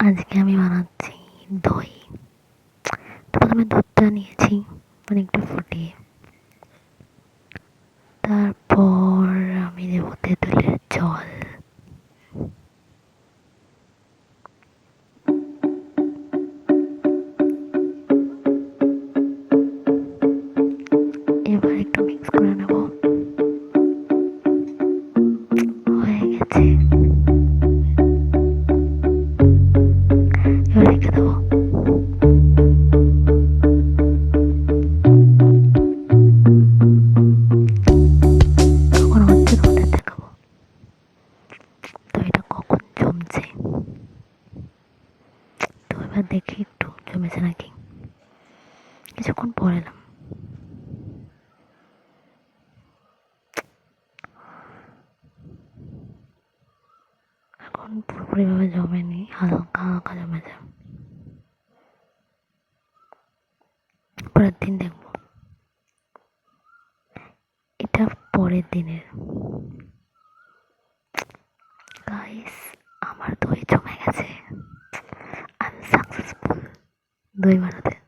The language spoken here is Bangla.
আজকে আমি বানাচ্ছি দই। প্রথমে দুধটা নিয়েছি অনেকটা ফুটিয়ে তারপর আমি দেবো তেঁতুলের জল। জমেছে নাকি। কিছুক্ষণ পরে এলাম। এখন পুরোপুরিভাবে জমেনি হালকা হালকা জমেছে। পরের দিন দেখব। এটা পরের দিনের। গাইস আমার দই জমে গেছে। আমি সাকসেসফুল দই বানাতে।